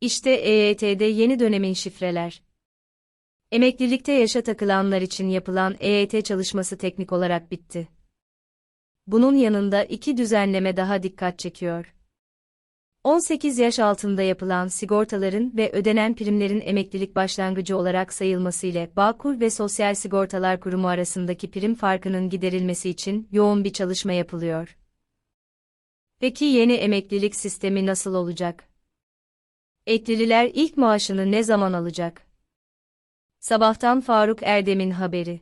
İşte EYT'de yeni dönemin şifreler. Emeklilikte yaşa takılanlar için yapılan EYT çalışması teknik olarak bitti. Bunun yanında iki düzenleme daha dikkat çekiyor. 18 yaş altında yapılan sigortaların ve ödenen primlerin emeklilik başlangıcı olarak sayılması ile Bağkur ve Sosyal Sigortalar Kurumu arasındaki prim farkının giderilmesi için yoğun bir çalışma yapılıyor. Peki yeni emeklilik sistemi nasıl olacak? Eklililer ilk maaşını ne zaman alacak? Sabahtan Faruk Erdem'in haberi.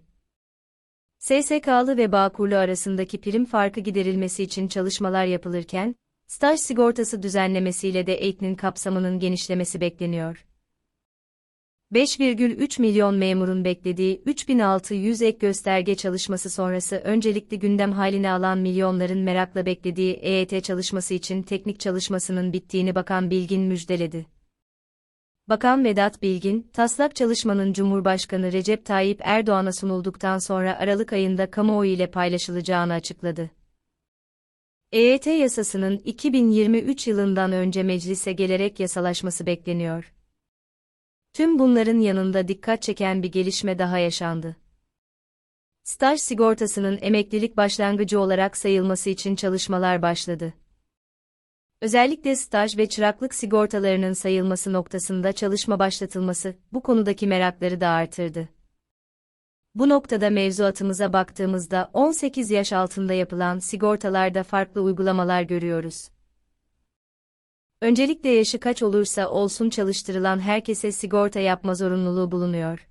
SSK'lı ve Bağkurlu arasındaki prim farkı giderilmesi için çalışmalar yapılırken, staj sigortası düzenlemesiyle de eğitimin kapsamının genişlemesi bekleniyor. 5,3 milyon memurun beklediği 3600 ek gösterge çalışması sonrası öncelikli gündem haline alan milyonların merakla beklediği EYT çalışması için teknik çalışmasının bittiğini Bakan Bilgin müjdeledi. Bakan Vedat Bilgin, taslak çalışmanın Cumhurbaşkanı Recep Tayyip Erdoğan'a sunulduktan sonra Aralık ayında kamuoyu ile paylaşılacağını açıkladı. EYT yasasının 2023 yılından önce meclise gelerek yasalaşması bekleniyor. Tüm bunların yanında dikkat çeken bir gelişme daha yaşandı. Staj sigortasının emeklilik başlangıcı olarak sayılması için çalışmalar başladı. Özellikle staj ve çıraklık sigortalarının sayılması noktasında çalışma başlatılması bu konudaki merakları da artırdı. Bu noktada mevzuatımıza baktığımızda 18 yaş altında yapılan sigortalarda farklı uygulamalar görüyoruz. Öncelikle yaşı kaç olursa olsun çalıştırılan herkese sigorta yapma zorunluluğu bulunuyor.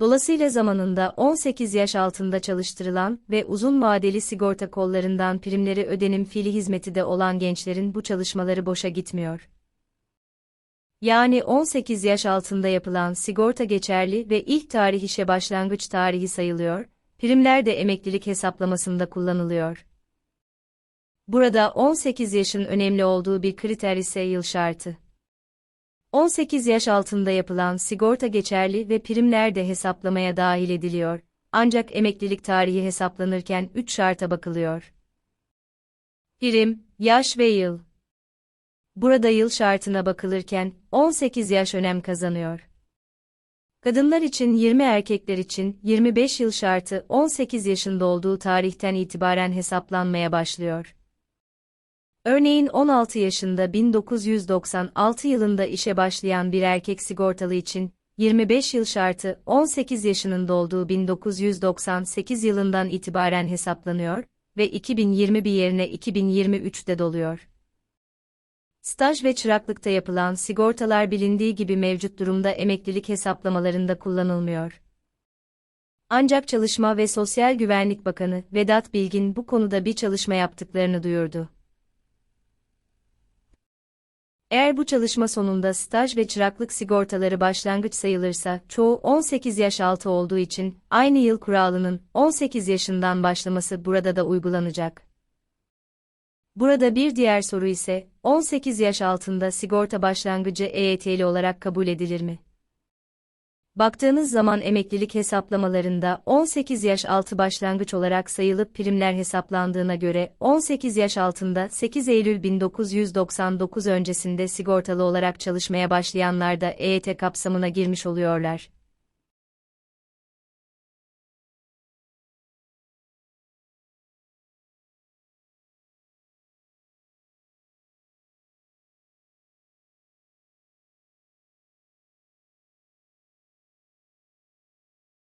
Dolayısıyla zamanında 18 yaş altında çalıştırılan ve uzun vadeli sigorta kollarından primleri ödenim fiili hizmeti de olan gençlerin bu çalışmaları boşa gitmiyor. Yani 18 yaş altında yapılan sigorta geçerli ve ilk tarih işe başlangıç tarihi sayılıyor, primler de emeklilik hesaplamasında kullanılıyor. Burada 18 yaşın önemli olduğu bir kriter ise yıl şartı. 18 yaş altında yapılan sigorta geçerli ve primler de hesaplamaya dahil ediliyor. Ancak emeklilik tarihi hesaplanırken 3 şarta bakılıyor. Prim, yaş ve yıl. Burada yıl şartına bakılırken 18 yaş önem kazanıyor. Kadınlar için 20 erkekler için 25 yıl şartı 18 yaşında olduğu tarihten itibaren hesaplanmaya başlıyor. Örneğin 16 yaşında 1996 yılında işe başlayan bir erkek sigortalı için 25 yıl şartı 18 yaşının dolduğu 1998 yılından itibaren hesaplanıyor ve 2021 yerine 2023'te doluyor. Staj ve çıraklıkta yapılan sigortalar bilindiği gibi mevcut durumda emeklilik hesaplamalarında kullanılmıyor. Ancak Çalışma ve Sosyal Güvenlik Bakanı Vedat Bilgin bu konuda bir çalışma yaptıklarını duyurdu. Eğer bu çalışma sonunda staj ve çıraklık sigortaları başlangıç sayılırsa, çoğu 18 yaş altı olduğu için, aynı yıl kuralının 18 yaşından başlaması burada da uygulanacak. Burada bir diğer soru ise, 18 yaş altında sigorta başlangıcı EYT'li olarak kabul edilir mi? Baktığınız zaman emeklilik hesaplamalarında 18 yaş altı başlangıç olarak sayılıp primler hesaplandığına göre 18 yaş altında 8 Eylül 1999 öncesinde sigortalı olarak çalışmaya başlayanlar da EYT kapsamına girmiş oluyorlar.